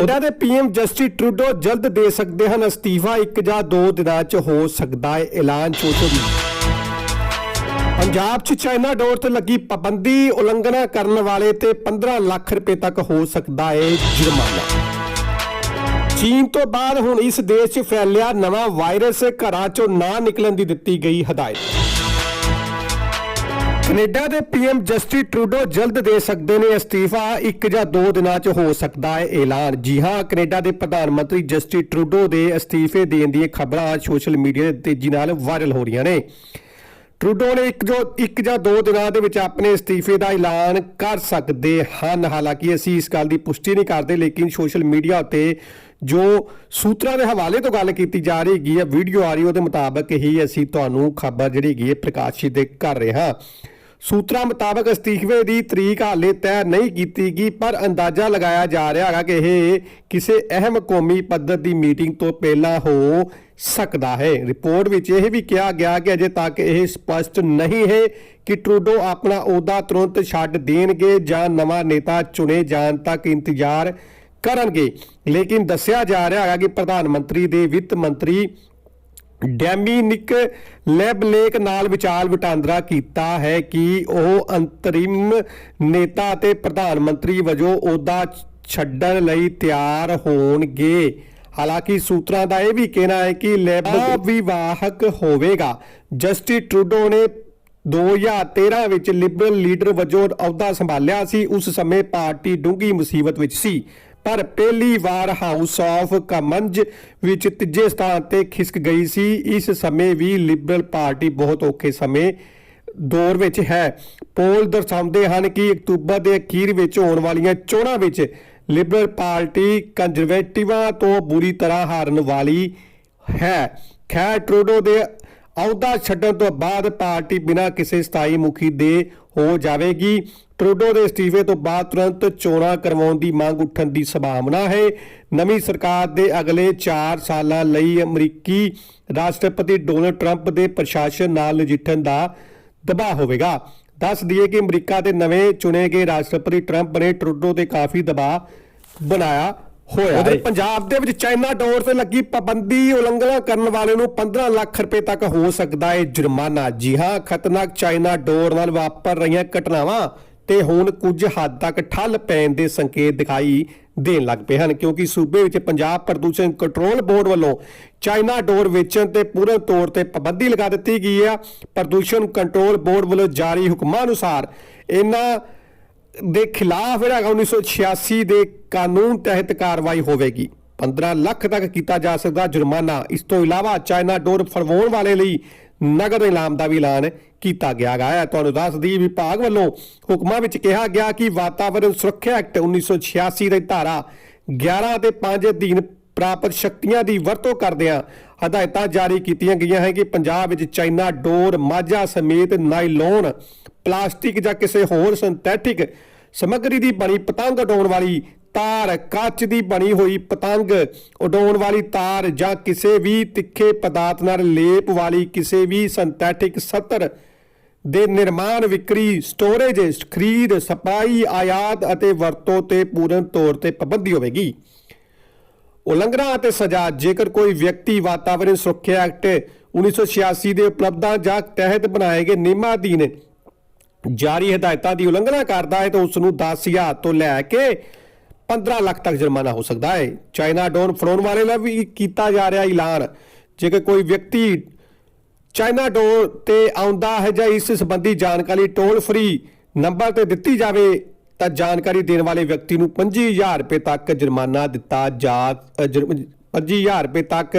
Canada ਦੇ PM Justin Trudeau ਜਲਦ ਦੇ ਸਕਦੇ ਹਨ। ਅਸਤੀਫਾ ਇੱਕ ਜਾਂ ਦੋ ਦਿਨਾਂ 'ਚ ਹੋ ਸਕਦਾ ਹੈ, ਐਲਾਨ ਸੋਸ਼ਲ ਪੰਜਾਬ 'ਚ ਚਾਈਨਾ ਡੋਰ ਤੇ ਲੱਗੀ ਪਾਬੰਦੀ ਉਲੰਘਣਾ ਕਰਨ ਵਾਲੇ ਤੇ 15 ਲੱਖ ਰੁਪਏ ਤੱਕ ਹੋ ਸਕਦਾ ਹੈ ਜੁਰਮਾਨਾ। ਚੀਨ ਤੋਂ ਬਾਅਦ ਹੁਣ ਇਸ ਦੇਸ਼ 'ਚ ਫੈਲਿਆ ਨਵਾਂ ਵਾਇਰਸ, ਘਰਾਂ 'ਚੋਂ ਨਾ ਨਿਕਲਣ ਦੀ ਦਿੱਤੀ ਗਈ ਹਦਾਇਤ। ਕੈਨੇਡਾ ਦੇ ਪੀਐਮ ਜਸਟਿਸ ਟਰੂਡੋ ਜਲਦ ਦੇ ਸਕਦੇ ਨੇ ਅਸਤੀਫਾ। ਇੱਕ ਜਾਂ ਦੋ ਦਿਨਾਂ 'ਚ ਹੋ ਸਕਦਾ ਹੈ ਐਲਾਨ। ਜੀ ਹਾਂ, ਕੈਨੇਡਾ ਦੇ ਪ੍ਰਧਾਨ ਮੰਤਰੀ ਜਸਟਿਸ ਟਰੂਡੋ ਦੇ ਅਸਤੀਫੇ ਦੇਣ ਦੀਆਂ ਖਬਰਾਂ ਸੋਸ਼ਲ ਮੀਡੀਆ ਤੇ ਤੇਜ਼ੀ ਨਾਲ ਵਾਇਰਲ ਹੋ ਰਹੀਆਂ ਨੇ। ਟਰੂਡੋ ਨੇ ਇੱਕ ਜੋ ਇੱਕ ਜਾਂ ਦੋ ਦਿਨਾਂ ਦੇ ਵਿੱਚ ਆਪਣੇ ਅਸਤੀਫੇ ਦਾ ਐਲਾਨ ਕਰ ਸਕਦੇ ਹਨ। ਹਾਲਾਂਕਿ ਅਸੀਂ ਇਸ ਗੱਲ ਦੀ ਪੁਸ਼ਟੀ ਨਹੀਂ ਕਰਦੇ, ਲੇਕਿਨ ਸੋਸ਼ਲ ਮੀਡੀਆ ਉੱਤੇ ਜੋ ਸੂਤਰਾਂ ਦੇ ਹਵਾਲੇ ਤੋਂ ਗੱਲ ਕੀਤੀ ਜਾ ਰਹੀ ਹੈਗੀ ਹੈ, ਵੀਡੀਓ ਆ ਰਹੀ ਉਹਦੇ ਮੁਤਾਬਕ ਹੀ ਅਸੀਂ ਤੁਹਾਨੂੰ ਖਬਰ ਜਿਹੜੀ ਹੈਗੀ ਹੈ, ਪ੍ਰਕਾਸ਼ਿਤ ਕਰ ਰਹੇ ਹਾਂ। ਸੂਤਰਾਂ ਮੁਤਾਬਕ ਅਸਤੀਫੇ ਦੀ ਤਰੀਕ ਹਾਲੇ ਤੈਅ ਨਹੀਂ ਕੀਤੀ ਗਈ, ਪਰ ਅੰਦਾਜ਼ਾ ਲਗਾਇਆ ਜਾ ਰਿਹਾ ਹੈਗਾ ਕਿ ਇਹ ਕਿਸੇ ਅਹਿਮ ਕੌਮੀ ਪੱਧਰ ਦੀ ਮੀਟਿੰਗ ਤੋਂ ਪਹਿਲਾਂ ਹੋ ਸਕਦਾ ਹੈ। ਰਿਪੋਰਟ ਵਿੱਚ ਇਹ ਵੀ ਕਿਹਾ ਗਿਆ ਕਿ ਅਜੇ ਤੱਕ ਇਹ ਸਪਸ਼ਟ ਨਹੀਂ ਹੈ ਕਿ ਟਰੂਡੋ ਆਪਣਾ ਅਹੁਦਾ ਤੁਰੰਤ ਛੱਡ ਦੇਣਗੇ ਜਾਂ ਨਵਾਂ ਨੇਤਾ ਚੁਣੇ ਜਾਣ ਤੱਕ ਇੰਤਜ਼ਾਰ ਕਰਨਗੇ। ਲੇਕਿਨ ਦੱਸਿਆ ਜਾ ਰਿਹਾ ਹੈਗਾ ਕਿ ਪ੍ਰਧਾਨ ਮੰਤਰੀ ਦੇ ਵਿੱਤ ਮੰਤਰੀ ਡੈਮੀਨਿਕ ਲੈਬਲੇਕ ਨਾਲ ਵਿਚਾਰ ਵਟਾਂਦਰਾ ਕੀਤਾ ਹੈ ਕਿ ਉਹ ਅੰਤਰਿਮ ਨੇਤਾ ਅਤੇ ਪ੍ਰਧਾਨ ਮੰਤਰੀ ਵਜੋਂ ਅਹੁਦਾ ਛੱਡਣ ਲਈ ਤਿਆਰ ਹੋਣਗੇ। ਹਾਲਾਂਕਿ ਸੂਤਰਾਂ ਦਾ ਇਹ ਵੀ ਕਹਿਣਾ ਹੈ ਕਿ ਲੈਬ ਵਿਵਾਹਕ ਹੋਵੇਗਾ। ਜਸਟਿਸ ਟਰੂਡੋ ਨੇ 2013 ਵਿੱਚ ਲਿਬਰਲ ਲੀਡਰ ਵਜੋਂ ਅਹੁਦਾ ਸੰਭਾਲਿਆ ਸੀ। ਉਸ ਸਮੇਂ ਪਾਰਟੀ ਡੂੰਗੀ ਮੁਸੀਬਤ ਵਿੱਚ ਸੀ। ਪਰ ਪਹਿਲੀ ਵਾਰ ਹਾਊਸ ਆਫ ਕਮਨਜ਼ ਵਿੱਚ ਤੀਜੇ ਸਥਾਨ ਤੇ ਖਿਸਕ ਗਈ ਸੀ। ਇਸ ਸਮੇਂ ਵੀ ਲਿਬਰਲ ਪਾਰਟੀ ਬਹੁਤ ਔਖੇ ਸਮੇਂ ਦੌਰ ਵਿੱਚ ਹੈ। ਪੋਲ ਦਰਸਾਉਂਦੇ ਹਨ ਕਿ ਅਕਤੂਬਰ ਦੇ ਅਖੀਰ ਵਿੱਚ ਹੋਣ ਵਾਲੀਆਂ ਚੋਣਾਂ ਵਿੱਚ ਲਿਬਰਲ ਪਾਰਟੀ ਕੰਜ਼ਰਵੇਟਿਵਾਂ ਤੋਂ ਬੁਰੀ ਤਰ੍ਹਾਂ ਹਾਰਨ ਵਾਲੀ ਹੈ। ਖੈਰ ਟਰੂਡੋ ਦੇ ਅਹੁਦਾ ਛੱਡਣ ਤੋਂ ਬਾਅਦ ਪਾਰਟੀ ਬਿਨਾਂ ਕਿਸੇ ਸਥਾਈ ਮੁਖੀ ਦੇ ਹੋ ਜਾਵੇਗੀ। ਟਰੂਡੋ ਦੇ ਅਸਤੀਫੇ ਤੋਂ ਬਾਅਦ ਤੁਰੰਤ ਚੋਣਾਂ ਕਰਵਾਉਣ ਦੀ ਮੰਗ ਉੱਠਣ ਦੀ ਸੰਭਾਵਨਾ ਹੈ। ਨਵੀਂ ਸਰਕਾਰ ਦੇ ਅਗਲੇ 4 ਸਾਲਾਂ ਲਈ ਅਮਰੀਕੀ ਰਾਸ਼ਟਰਪਤੀ ਡੋਨਲਡ ਟਰੰਪ ਦੇ ਪ੍ਰਸ਼ਾਸਨ ਨਾਲ ਨਜਿੱਠਣ ਦਾ ਦਬਾਅ ਹੋਵੇਗਾ। ਦੱਸ ਦਈਏ ਕਿ ਅਮਰੀਕਾ ਦੇ ਨਵੇਂ ਚੁਣੇ ਗਏ ਰਾਸ਼ਟਰਪਤੀ ਟਰੰਪ ਨੇ ਟਰੂਡੋ ਤੇ ਕਾਫੀ ਦਬਾਅ ਬਣਾਇਆ ਹੋਇਆ ਉਧਰ ਪੰਜਾਬ ਦੇ ਵਿੱਚ ਚਾਈਨਾ ਡੋਰ ਤੇ ਲੱਗੀ ਪਾਬੰਦੀ ਉਲੰਘਣਾ ਕਰਨ ਵਾਲੇ ਨੂੰ 15 ਲੱਖ ਰੁਪਏ ਤੱਕ ਹੋ ਸਕਦਾ ਹੈ ਜੁਰਮਾਨਾ। ਜੀ ਹਾਂ ਖਤਰਨਾਕ ਚਾਈਨਾ ਡੋਰ ਨਾਲ ਵਾਪਰ ਰਹੀਆਂ ਘਟਨਾਵਾਂ ਤੇ ਹੁਣ ਕੁਝ ਹੱਦ ਤੱਕ ਠੱਲ ਪੈਣ ਦੇ ਸੰਕੇਤ ਦਿਖਾਈ ਦੇਣ ਲੱਗ ਪਏ ਹਨ, ਕਿਉਂਕਿ ਸੂਬੇ ਵਿੱਚ ਪੰਜਾਬ ਪ੍ਰਦੂਸ਼ਣ ਕੰਟਰੋਲ ਬੋਰਡ ਵੱਲੋਂ ਚਾਈਨਾ ਡੋਰ ਵੇਚਣ ਤੇ ਪੂਰਨ ਤੌਰ ਤੇ ਪਾਬੰਦੀ ਲਗਾ ਦਿੱਤੀ ਗਈ ਹੈ ਪ੍ਰਦੂਸ਼ਣ ਕੰਟਰੋਲ ਬੋਰਡ ਵੱਲੋਂ ਜਾਰੀ ਹੁਕਮਾਂ ਅਨੁਸਾਰ ਇਹਨਾਂ ਦੇ ਖਿਲਾਫ ਜਿਹੜਾ ਹੈਗਾ 1986 ਦੇ ਕਾਨੂੰਨ ਤਹਿਤ ਕਾਰਵਾਈ ਹੋਵੇਗੀ। 15 ਲੱਖ ਤੱਕ ਕੀਤਾ ਜਾ ਸਕਦਾ ਜੁਰਮਾਨਾ। ਇਸ ਤੋਂ ਇਲਾਵਾ ਚਾਈਨਾ ਡੋਰ ਫੜਵਾਉਣ ਵਾਲੇ ਲਈ ਨਗਦ ਇਨਾਮ ਦਾ ਵੀ ਐਲਾਨ ਕੀਤਾ ਗਿਆ ਹੈ ਤੁਹਾਨੂੰ ਦੱਸ ਦਈ ਵਿਭਾਗ ਵੱਲੋਂ ਹੁਕਮਾਂ ਵਿੱਚ ਕਿਹਾ ਗਿਆ ਕਿ ਵਾਤਾਵਰਣ ਸੁਰੱਖਿਆ ਐਕਟ 1986 ਦੇ ਧਾਰਾ 11 ਤੇ 5 ਅਧੀਨ ਪ੍ਰਾਪਤ ਸ਼ਕਤੀਆਂ ਦੀ ਵਰਤੋਂ ਕਰਦਿਆਂ ਹਦਾਇਤਾਂ ਜਾਰੀ ਕੀਤੀਆਂ ਗਈਆਂ ਹੈ ਕਿ ਪੰਜਾਬ ਵਿੱਚ ਚਾਈਨਾ ਡੋਰ, ਮਾਝਾ ਸਮੇਤ ਨਾਈਲੋਨ ਪਲਾਸਟਿਕ ਜਾਂ ਕਿਸੇ ਹੋਰ ਸਿੰਥੈਟਿਕ ਸਮੱਗਰੀ ਦੀ ਬਣੀ ਪਤੰਗ ਉਡਾਉਣ ਵਾਲੀ ਤਾਰ ਕੱਚ ਦੀ ਬਣੀ ਹੋਈ ਪਤੰਗ ਉਡਾਉਣ ਵਾਲੀ ਤਾਰ ਜਾਂ ਕਿਸੇ ਵੀ ਤਿੱਖੇ ਪਦਾਰਥ ਨਾਲ ਲੇਪ ਵਾਲੀ ਕਿਸੇ ਵੀ ਸਿੰਥੈਟਿਕ ਸਤਰ ਦੇ ਨਿਰਮਾਣ, ਵਿਕਰੀ ਸਟੋਰੇਜ ਖਰੀਦ, ਸਪਲਾਈ, ਆਯਾਤ ਅਤੇ ਵਰਤੋਂ ਤੇ ਪੂਰਨ ਤੌਰ ਤੇ ਪਾਬੰਦੀ ਹੋਵੇਗੀ। ਉਲੰਘਣਾ ਅਤੇ ਸਜ਼ਾ, ਜੇਕਰ ਕੋਈ ਵਿਅਕਤੀ ਵਾਤਾਵਰਣ ਸੁਰੱਖਿਆ ਐਕਟ 1986 ਦੇ ਉਪਲਬਧਾਂ ਜਾਂ ਤਹਿਤ ਬਣਾਏ ਗਏ ਨਿਯਮਾਂ ਅਧੀਨ ਜਾਰੀ ਹਦਾਇਤਾਂ ਦੀ ਉਲੰਘਣਾ ਕਰਦਾ ਹੈ ਤਾਂ ਉਸ ਨੂੰ 10000 ਤੋਂ ਲੈ ਕੇ 15 ਲੱਖ ਤੱਕ ਜੁਰਮਾਨਾ ਹੋ ਸਕਦਾ ਹੈ। ਚਾਈਨਾ ਡੋਨ ਫੜਾਉਣ ਵਾਲੇ ਲਈ ਵੀ ਕੀਤਾ ਜਾ ਰਿਹਾ ਐਲਾਨ। ਜੇਕਰ ਕੋਈ ਵਿਅਕਤੀ ਚਾਈਨਾ ਡੋਰ ਤੇ ਆਉਂਦਾ ਹੈ ਜਾਂ ਇਸ ਸੰਬੰਧੀ ਜਾਣਕਾਰੀ ਟੋਲ ਫ੍ਰੀ ਨੰਬਰ ਤੇ ਦਿੱਤੀ ਜਾਵੇ, ਤਾਂ ਜਾਣਕਾਰੀ ਦੇਣ ਵਾਲੇ ਵਿਅਕਤੀ ਨੂੰ 25000 ਰੁਪਏ ਤੱਕ ਜੁਰਮਾਨਾ ਦਿੱਤਾ ਜਾ 25000 ਰੁਪਏ ਤੱਕ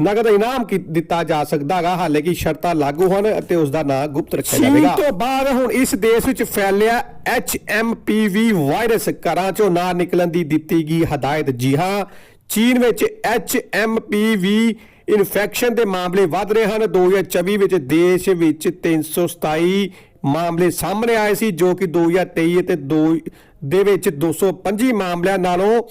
ਨਗਦ ਇਨਾਮ ਕੀ- ਦਿੱਤਾ ਜਾ ਸਕਦਾ ਹੈਗਾ। ਹਾਲੇ ਕਿ ਸ਼ਰਤਾਂ ਲਾਗੂ ਹਨ ਅਤੇ ਉਸ ਦਾ ਨਾਂ ਗੁਪਤ ਰੱਖਿਆ ਜਾਵੇਗਾ। ਤੋਂ ਬਾਅਦ ਹੁਣ ਇਸ ਦੇਸ਼ ਵਿੱਚ ਫੈਲਿਆ HMPV ਵਾਇਰਸ ਘਰਾਂ ਚੋਂ ਨਾ ਨਿਕਲਣ ਦੀ ਦਿੱਤੀ ਗਈ ਹਦਾਇਤ। ਜੀ ਹਾਂ ਚੀਨ ਵਿੱਚ HMPV ਇਨਫੈਕਸ਼ਨ ਦੇ ਮਾਮਲੇ ਵੱਧ ਰਹੇ ਹਨ। 2024 ਵਿੱਚ ਦੇਸ਼ ਵਿੱਚ 327 ਮਾਮਲੇ ਸਾਹਮਣੇ ਆਏ ਸੀ ਜੋ ਕਿ 2023 ਅਤੇ 2 ਦੇ ਵਿੱਚ 225 ਮਾਮਲਿਆਂ ਨਾਲੋਂ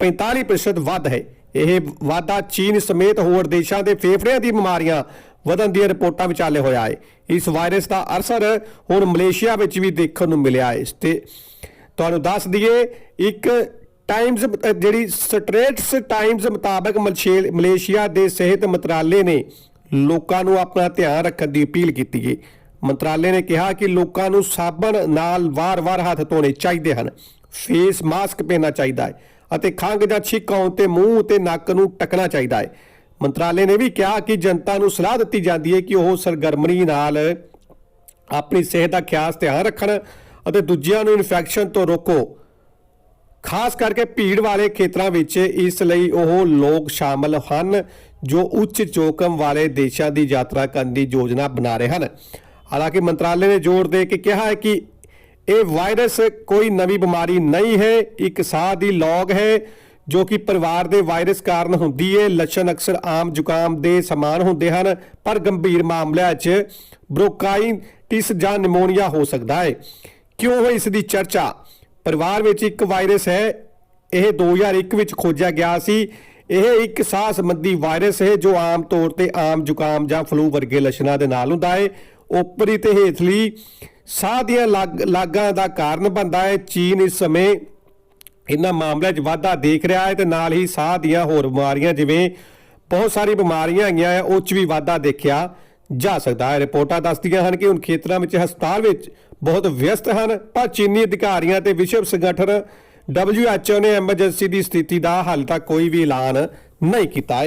45% ਵੱਧ ਹੈ। ਇਹ ਵਾਧਾ ਚੀਨ ਸਮੇਤ ਹੋਰ ਦੇਸ਼ਾਂ ਦੇ ਫੇਫੜਿਆਂ ਦੀ ਬਿਮਾਰੀਆਂ ਵਧਣ ਦੀਆਂ ਰਿਪੋਰਟਾਂ ਵਿਚਾਲੇ ਹੋਇਆ ਹੈ। ਇਸ ਵਾਇਰਸ ਦਾ ਅਸਰ ਹੁਣ ਮਲੇਸ਼ੀਆ ਵਿੱਚ ਵੀ ਦੇਖਣ ਨੂੰ ਮਿਲਿਆ ਹੈ। ਤੇ ਤੁਹਾਨੂੰ ਦੱਸ ਦਈਏ, ਇੱਕ ਟਾਈਮਜ਼ ਜਿਹੜੀ ਸਟ੍ਰੇਟਸ ਟਾਈਮਜ਼ ਮੁਤਾਬਕ ਮਲਸ਼ੇ- ਮਲੇਸ਼ੀਆ ਦੇ ਸਿਹਤ ਮੰਤਰਾਲੇ ਨੇ ਲੋਕਾਂ ਨੂੰ ਆਪਣਾ ਧਿਆਨ ਰੱਖਣ ਦੀ ਅਪੀਲ ਕੀਤੀ ਹੈ। ਮੰਤਰਾਲੇ ਨੇ ਕਿਹਾ ਕਿ ਲੋਕਾਂ ਨੂੰ ਸਾਬਣ ਨਾਲ ਵਾਰ-ਵਾਰ ਹੱਥ ਧੋਣੇ ਚਾਹੀਦੇ ਹਨ। ਫੇਸ ਮਾਸਕ ਪਹਿਨਣਾ ਚਾਹੀਦਾ ਹੈ। ਅਤੇ ਖੰਘ ਜਾਂ ਛਿੱਕ ਤੇ ਮੂੰਹ ਤੇ ਨੱਕ ਨੂੰ ਟਕਣਾ ਚਾਹੀਦਾ ਹੈ। ਮੰਤਰਾਲੇ ਨੇ ਵੀ ਕਿਹਾ ਕਿ ਜਨਤਾ ਨੂੰ ਸਲਾਹ ਦਿੱਤੀ ਜਾਂਦੀ ਹੈ ਕਿ ਉਹ ਸਰਗਰਮੀ ਨਾਲ ਆਪਣੀ ਸਿਹਤ ਦਾ ਖਾਸ ਧਿਆਨ ਰੱਖਣ ਅਤੇ ਦੂਜਿਆਂ ਨੂੰ ਇਨਫੈਕਸ਼ਨ ਤੋਂ ਰੋਕੋ। ਖਾਸ ਕਰਕੇ ਭੀੜ ਵਾਲੇ ਖੇਤਰਾਂ ਵਿੱਚ ਇਸ ਲਈ ਉਹ ਲੋਕ ਸ਼ਾਮਲ ਹਨ ਜੋ ਉੱਚ ਜੋਖਮ ਵਾਲੇ ਦੇਸ਼ਾਂ ਦੀ ਯਾਤਰਾ ਕਰਨ ਦੀ ਯੋਜਨਾ ਬਣਾ ਰਹੇ ਹਨ। ਹਾਲਾਂਕਿ ਮੰਤਰਾਲੇ ਨੇ ਜ਼ੋਰ ਦੇ ਕੇ ਕਿਹਾ ਹੈ ਕਿ ਇਹ ਵਾਇਰਸ ਕੋਈ ਨਵੀਂ ਬਿਮਾਰੀ ਨਹੀਂ ਹੈ, ਇੱਕ ਸਾਹ ਦੀ ਲੌਗ ਹੈ, ਜੋ ਕਿ ਪਰਿਵਾਰ ਦੇ ਵਾਇਰਸ ਕਾਰਨ ਹੁੰਦੀ ਹੈ। ਲੱਛਣ ਅਕਸਰ ਆਮ ਜ਼ੁਕਾਮ ਦੇ ਸਮਾਨ ਹੁੰਦੇ ਹਨ, ਪਰ ਗੰਭੀਰ ਮਾਮਲਿਆਂ 'ਚ ਬ੍ਰੋਕਾਈਟਿਸ ਜਾਂ ਨਿਮੋਨੀਆ ਹੋ ਸਕਦਾ ਹੈ। ਕਿਉਂ ਹੋਈ ਇਸ ਦੀ ਚਰਚਾ? ਪਰਿਵਾਰ ਵਿੱਚ ਇੱਕ ਵਾਇਰਸ ਹੈ, ਇਹ 2001 ਵਿੱਚ ਖੋਜਿਆ ਗਿਆ ਸੀ। ਇਹ ਇੱਕ ਸਾਹ ਸੰਬੰਧੀ ਵਾਇਰਸ ਹੈ, ਜੋ ਆਮ ਤੌਰ ਤੇ ਆਮ ਜ਼ੁਕਾਮ ਜਾਂ ਫਲੂ ਵਰਗੇ ਲੱਛਣਾਂ ਦੇ ਨਾਲ ਹੁੰਦਾ ਹੈ। ਉੱਪਰੀ ਤੇ ਹੇਠਲੀ ਸਾਹ ਦੀਆਂ ਲੱਗ- ਲਾਗਾਂ ਦਾ ਕਾਰਨ ਬਣਦਾ ਹੈ। ਚੀਨ ਇਸ ਸਮੇਂ ਇਹਨਾਂ ਮਾਮਲਿਆਂ 'ਚ ਵਾਧਾ ਦੇਖ ਰਿਹਾ ਹੈ ਤੇ ਨਾਲ ਹੀ ਸਾਹ ਦੀਆਂ ਹੋਰ ਬਿਮਾਰੀਆਂ, ਜਿਵੇਂ ਬਹੁਤ ਸਾਰੀ ਬਿਮਾਰੀਆਂ ਆਈਆਂ ਹੈ ਉਹ 'ਚ ਵੀ ਵਾਧਾ ਦੇਖਿਆ ਜਾ ਸਕਦਾ ਹੈ। ਰਿਪੋਰਟਾਂ ਦੱਸਦੀਆਂ ਹਨ ਕਿ ਹੁਣ ਖੇਤਰਾਂ ਵਿੱਚ, ਹਸਪਤਾਲ ਵਿੱਚ ਬਹੁਤ ਵਿਅਸਤ ਹਨ, ਪਰ ਚੀਨੀ ਅਧਿਕਾਰੀਆਂ ਤੇ ਵਿਸ਼ਵ ਸੰਗਠਨ WHO ਨੇ ਐਮਰਜੈਂਸੀ ਦੀ ਸਥਿਤੀ ਦਾ ਹਾਲ ਤੱਕ ਕੋਈ ਵੀ ਐਲਾਨ ਨਹੀਂ ਕੀਤਾ ਹੈ।